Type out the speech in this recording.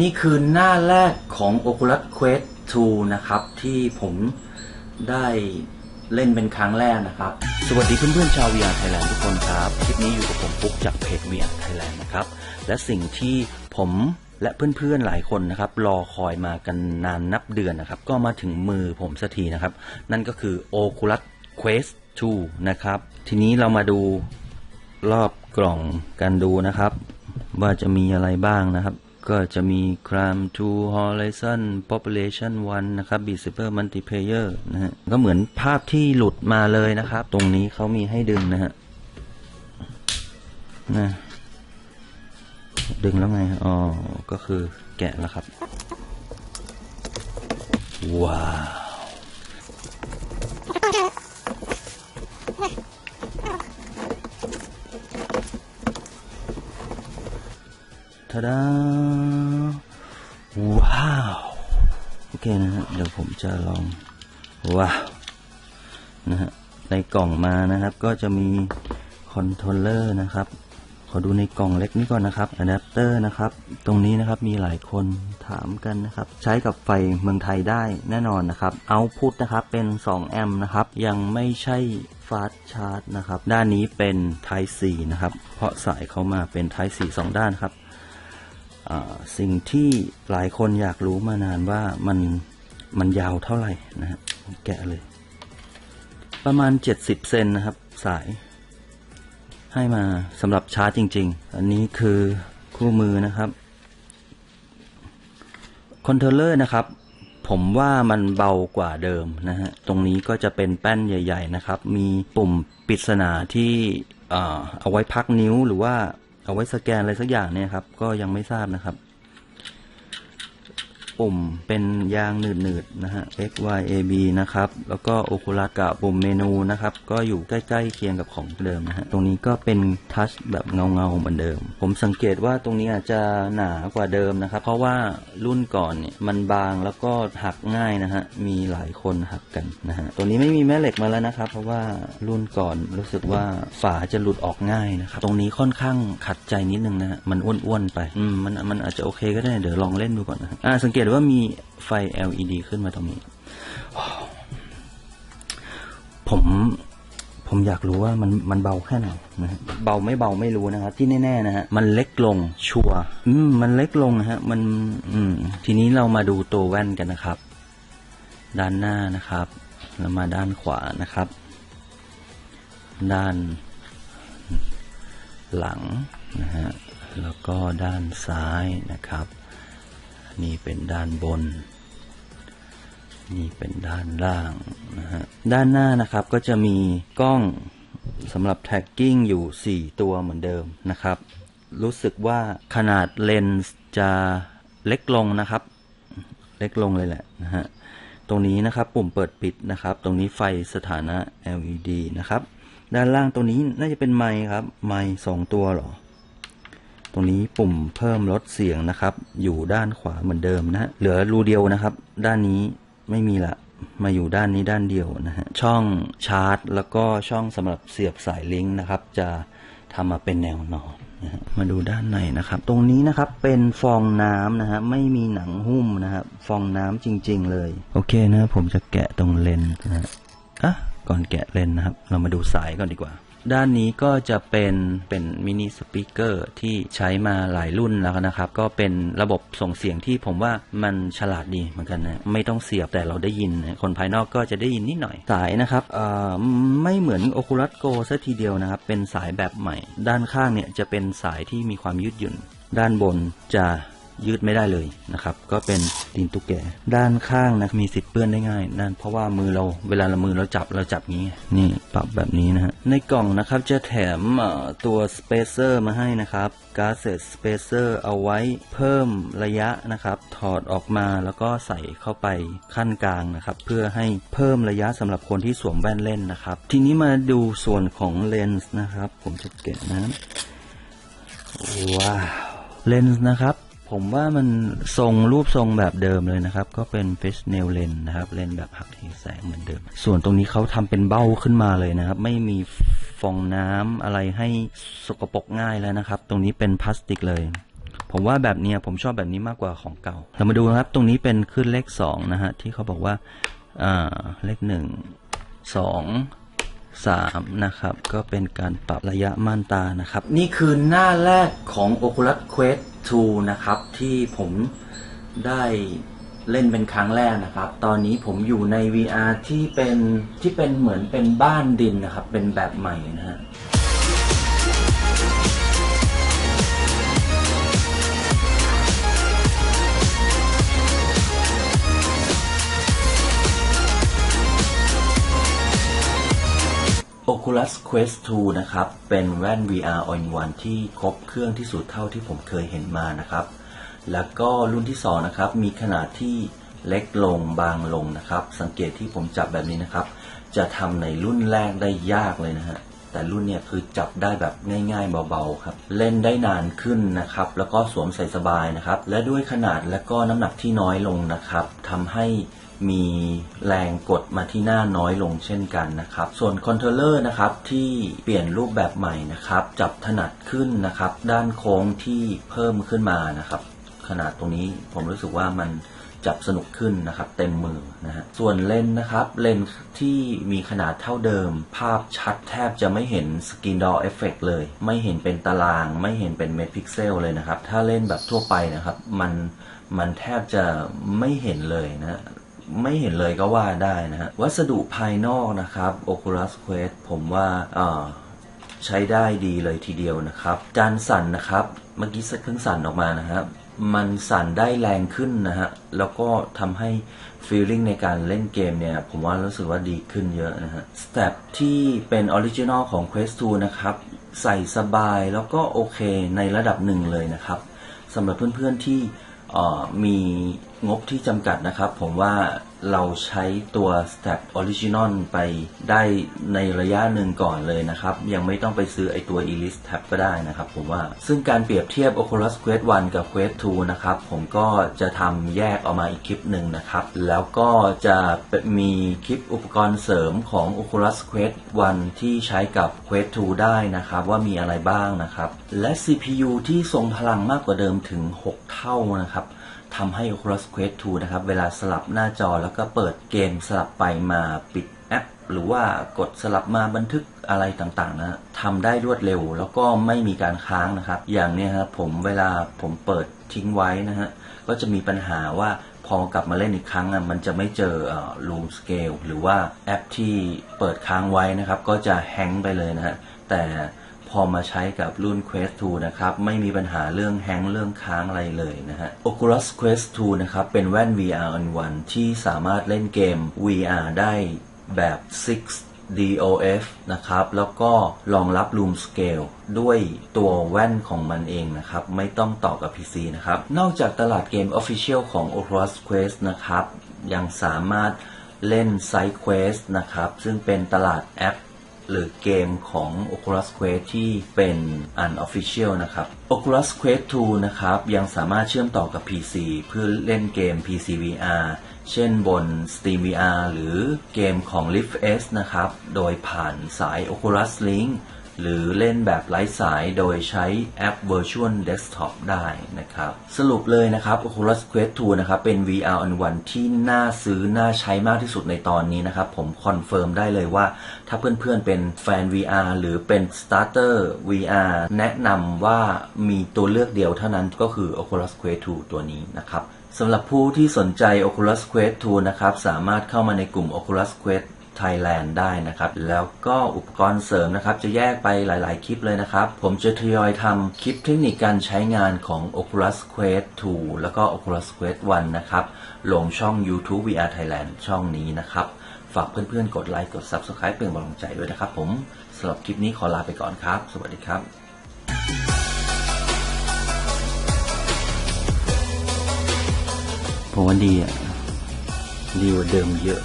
นี่คือหน้าแรกของ Oculus Quest 2 นะครับ ที่ผมได้เล่นเป็นครั้งแรกนะครับ สวัสดีเพื่อนๆชาว VR Thailand ทุกคนครับ คลิปนี้อยู่กับผมปุ๊กจากเพจ VR Thailand นะครับ และสิ่งที่ผมและเพื่อนๆหลายคนนะครับ รอคอยมากันนานนับเดือนนะครับ ก็มาถึงมือผมสักทีนะครับ นั่นก็คือ Oculus Quest 2 นะครับ ทีนี้เรามาดูรอบกล่องกันดูนะครับ ว่าจะมีอะไรบ้างนะครับ ก็จะมี Crime 2 Horizon Population 1 นะครับ bit Super Multiplayer นะฮะ ก็เหมือนภาพที่หลุดมาเลยนะครับ ตรงนี้เขามีให้ดึงนะฮะนะดึงแล้วไง อ๋อ ก็คือแกะแล้วครับ ว้าวาดาว้าว โอเคนะฮะ เดี๋ยวผมจะลอง ว้าว นะฮะ ในกล่องมานะครับ ก็จะมีคอนโทรลเลอร์นะครับ ขอดูในกล่องเล็กนี้ก่อนนะครับอะแดปเตอร์นะครับ ตรงนี้นะครับมีหลายคนถามกันนะครับ ใช้กับไฟเมืองไทยได้แน่นอนนะครับ เอาพุทนะครับ เป็น2แอมป์นะครับ ยังไม่ใช่ฟาสชาร์จนะครับ ด้านนี้เป็น Type C นะครับ เพราะสายเข้ามาเป็น Type C สองด้านครับ สิ่งที่หลายคนอยากรู้มานานว่ามันมันยาวเท่าไหร่นะฮะแกะเลย ประมาณ 70 เซนนะครับ สาย ให้มาสำหรับชาร์จจริง ๆ อันนี้คือคู่มือนะครับคอนโทรลเลอร์นะครับ ผมว่ามันเบากว่าเดิมนะฮะ ตรงนี้ก็จะเป็นแป้นใหญ่ ๆ นะครับ มีปุ่มปริศนาที่เอาไว้พักนิ้วหรือว่า เอาไว้สแกนอะไรสักอย่างเนี่ยครับ ก็ยังไม่ทราบนะครับ ปุ่มเป็นยางหนืดๆนะฮะ X Y A B นะครับ แล้วก็โอคูลัสกับปุ่มเมนูนะครับ ก็อยู่ใกล้ๆเคียงกับของเดิมนะฮะ ตรงนี้ก็เป็นทัชแบบเงาๆเหมือนเดิม ผมสังเกตว่าตรงนี้อาจจะหนากว่าเดิมนะครับ เพราะว่ารุ่นก่อนเนี่ยมันบางแล้วก็หักง่ายนะฮะ มีหลายคนหักกันนะฮะ ตัวนี้ไม่มีแม่เหล็กมาแล้วนะครับ เพราะว่ารุ่นก่อนรู้สึกว่าฝาจะหลุดออกง่ายนะครับ ตรงนี้ค่อนข้างขัดใจนิดนึงนะฮะ มันอ้วนๆไป อืม มันมันอาจจะโอเคก็ได้ เดี๋ยวลองเล่นดูก่อนนะฮะอ่าสังเกตว่ามีไฟ LED ขึ้นมาตรงนี้ ผมผมอยากรู้ว่ามันมันเบาแค่ไหนนะฮะเบาไม่เบาไม่รู้นะครับ ที่แน่ๆนะฮะมันเล็กลงชัวร์อืมมันเล็กลงนะฮะ มัน อืม ทีนี้เรามาดูตัวแว่นกันนะครับ ด้านหน้านะครับแล้วมาด้านขวานะครับ ด้าน หลังนะฮะแล้วก็ด้านซ้ายนะครับ นี่เป็นด้านบน นี่เป็นด้านล่างนะฮะด้านหน้านะครับก็จะมีกล้องสำหรับแท็กกิ้งอยู่ 4 ตัวเหมือนเดิมนะครับ รู้สึกว่าขนาดเลนส์จะเล็กลงนะครับ เล็กลงเลยแหละนะฮะตรงนี้นะครับปุ่มเปิดปิดนะครับ ตรงนี้ไฟสถานะ LED นะครับ ด้านล่างตรงนี้น่าจะเป็นไมค์ครับ ไมค์สองตัวหรอ รงนี้ปุ่มเพิ่มลดเสียงนะครับ อยู่ด้านขวาเหมือนเดิมนะเหลือรูเดียวนะครับ ด้านนี้ไม่มีละมาอยู่ด้านนี้ด้านเดียวนะฮะช่องชาร์จ แล้วก็ช่องสำหรับเสียบสายลิงก์นะครับ จะทำมาเป็นแนวนอนนะมาดูด้านในนะครับ ตรงนี้นะครับเป็นฟองน้ำนะฮะไม่มีหนังหุ้มนะครับฟองน้ำจริง ๆ เลย โอเคนะผมจะแกะตรงเลนส์นะฮะอะก่อนแกะเลนส์นะครับ เรามาดูสายก่อนดีกว่า ด้านนี้ก็จะเป็นเป็นมินิสปีกเกอร์ที่ใช้มาหลายรุ่นแล้วนะครับ ก็เป็นระบบส่งเสียงที่ผมว่ามันฉลาดดีเหมือนกันนะไม่ต้องเสียบแต่เราได้ยิน คนภายนอกก็จะได้ยินนิดหน่อยสายนะครับเอ่อไม่เหมือน Oculus Go ซะทีเดียวนะครับ เป็นสายแบบใหม่ ด้านข้างเนี่ยจะเป็นสายที่มีความยืดหยุ่น ด้านบนจะ ยืดไม่ได้เลยนะครับ ก็เป็นดินตุ๊กแก ด้านข้างนะมีสิทธิ์เปื้อนได้ง่ายนั่นเพราะว่ามือเราเวลาเรามือเราจับเราจับงี้นี่ปรับแบบนี้นะฮะในกล่องนะครับจะแถมตัวสเปเซอร์มาให้นะครับการ์เซตสเปเซอร์เอาไว้เพิ่มระยะนะครับ ถอดออกมาแล้วก็ใส่เข้าไปขั้นกลางนะครับ เพื่อให้เพิ่มระยะสำหรับคนที่สวมแว่นเล่นนะครับ ทีนี้มาดูส่วนของเลนส์นะครับ ผมจะแกะนะว้าวเลนส์นะครับ ผมว่ามันทรงรูปทรงแบบเดิมเลยนะครับ ก็เป็นเฟชเนลเลนนะครับเลนแบบหักเหแสงเหมือนเดิม ส่วนตรงนี้เขาทำเป็นเบ้าขึ้นมาเลยนะครับ ไม่มีฟองน้ำอะไรให้สกปรกง่ายแล้วนะครับ ตรงนี้เป็นพลาสติกเลย ผมว่าแบบนี้ผมชอบแบบนี้มากกว่าของเก่า เรามาดูนะครับ ตรงนี้เป็นขึ้นเลขสองนะฮะที่เขาบอกว่าเลขหนึ่งสองสามนะครับ ก็เป็นการปรับระยะม่านตานะครับ นี่คือหน้าแรกของ Oculus Quest 2 นะครับ ที่ผมได้เล่นเป็นครั้งแรกนะครับ ตอนนี้ผมอยู่ใน VR ที่เป็นที่เป็นเหมือนเป็นบ้านดินนะครับ เป็นแบบใหม่นะฮะ Oculus Quest 2 นะครับ เป็นแว่น VR all in one ที่ครบเครื่องที่สุดเท่าที่ผมเคยเห็นมานะครับ แล้วก็รุ่นที่ 2 นะครับ มีขนาดที่เล็กลงบางลงนะครับ สังเกตที่ผมจับแบบนี้นะครับ จะทำในรุ่นแรกได้ยากเลยนะฮะ แต่รุ่นเนี่ยคือจับได้แบบง่าย ๆ เบาๆครับ เล่นได้นานขึ้นนะครับ แล้วก็สวมใส่สบายนะครับ และด้วยขนาดและก็น้ำหนักที่น้อยลงนะครับทำให้ มีแรงกดมาที่หน้าน้อยลงเช่นกันนะครับ ส่วนคอนโทรลเลอร์นะครับที่เปลี่ยนรูปแบบใหม่นะครับ จับถนัดขึ้นนะครับ ด้านโค้งที่เพิ่มขึ้นมานะครับ ขนาดตรงนี้ผมรู้สึกว่ามันจับสนุกขึ้นนะครับ เต็มมือนะฮะส่วนเลนนะครับเลนที่มีขนาดเท่าเดิม ภาพชัดแทบจะไม่เห็นสกินดอเอฟเฟกเลย ไม่เห็นเป็นตาราง ไม่เห็นเป็นเมตรพิกเซลเลยนะครับ ถ้าเล่นแบบทั่วไปนะครับ มันมันแทบจะไม่เห็นเลยนะ ไม่เห็นเลยก็ว่าได้นะฮะ วัสดุภายนอกนะครับ Oculus Quest ผมว่าใช้ได้ดีเลยทีเดียวนะครับ การสั่นนะครับ เมื่อกี้เพิ่งสั่นออกมานะครับมันสั่นได้แรงขึ้นนะฮะ แล้วก็ทำให้ feeling ในการเล่นเกมเนี่ย ผมว่ารู้สึกว่าดีขึ้นเยอะนะฮะ สเต็ปที่เป็นออริจินอลของ Quest 2 นะครับ ใส่สบายแล้วก็โอเคในระดับหนึ่งเลยนะครับสำหรับเพื่อนๆที่เอ่ มีงบที่จำกัดนะครับ ผมว่า เราใช้ตัว Step Original ไปได้ในระยะหนึ่งก่อนเลยนะครับ ยังไม่ต้องไปซื้อไอตัว Elite Tab ก็ได้นะครับผมว่า ซึ่งการเปรียบเทียบ Oculus Quest 1 กับ Quest 2 นะครับ ผมก็จะทำแยกออกมาอีกคลิปหนึ่งนะครับ แล้วก็จะมีคลิปอุปกรณ์เสริมของ Oculus Quest 1 ที่ใช้กับ Quest 2 ได้นะครับ ว่ามีอะไรบ้างนะครับ และ CPU ที่ทรงพลังมากกว่าเดิมถึง 6 เท่านะครับ ทำให้ Oculus Quest 2 นะครับ เวลาสลับหน้าจอแล้วก็เปิดเกมสลับไปมาปิดแอป หรือว่ากดสลับมาบันทึกอะไรต่างๆนะทำได้รวดเร็ว แล้วก็ไม่มีการค้างนะครับ อย่างเนี้ยครับผมเวลาผมเปิดทิ้งไว้นะฮะก็จะมีปัญหาว่าพอกลับมาเล่นอีกครั้งอะมันจะไม่เจอเอ่อ room scale หรือว่าแอปที่เปิดค้างไว้นะครับ ก็จะแฮงก์ไปเลยนะฮะแต่ พอมาใช้กับรุ่น Quest 2 นะครับ ไม่มีปัญหาเรื่องแฮงก์เรื่องค้างอะไรเลยนะฮะ Oculus Quest 2 นะครับ เป็นแว่น VR on one ที่สามารถเล่นเกม VR ได้แบบ 6 DOF นะครับ แล้วก็รองรับ Room Scale ด้วยตัวแว่นของมันเองนะครับ ไม่ต้องต่อกับ PC นะครับ นอกจากตลาดเกม Official ของ Oculus Quest นะครับ ยังสามารถเล่น Side Quest นะครับ ซึ่งเป็นตลาดแอป หรือเกมของ Oculus Quest ที่เป็น Unofficial นะครับ Oculus Quest 2 นะครับ ยังสามารถเชื่อมต่อกับ PC เพื่อเล่นเกม PC VR เช่นบน Steam VR หรือเกมของ Rift S นะครับ โดยผ่านสาย Oculus Link หรือเล่นแบบไร้สายโดยใช้แอป Virtual Desktop ได้นะครับ สรุปเลยนะครับ Oculus Quest 2 นะครับ เป็น VR on one ที่น่าซื้อ น่าใช้มากที่สุดในตอนนี้นะครับ ผมคอนเฟิร์มได้เลยว่า ถ้าเพื่อนๆเป็นแฟน VR หรือเป็น Starter VR แนะนำว่ามีตัวเลือกเดียวเท่านั้นก็คือ Oculus Quest 2 ตัวนี้นะครับสำหรับผู้ที่สนใจ Oculus Quest 2 นะครับ สามารถเข้ามาในกลุ่ม Oculus Quest Thailand ได้นะครับ แล้วก็อุปกรณ์เสริมนะครับ จะแยกไปหลาย ๆ คลิปเลยนะครับ ผมจะทยอยทำคลิปเทคนิคการใช้งานของ Oculus Quest 2 แล้วก็ Oculus Quest 1 นะครับ ลงช่อง YouTube VR Thailand ช่องนี้นะครับ ฝากเพื่อน ๆ กดไลค์ กด Subscribe เป็นกำลังใจด้วยนะครับผมสำหรับคลิปนี้ขอลาไปก่อนครับ สวัสดีครับผมว่าดีอะดีกว่าเดิมเยอะ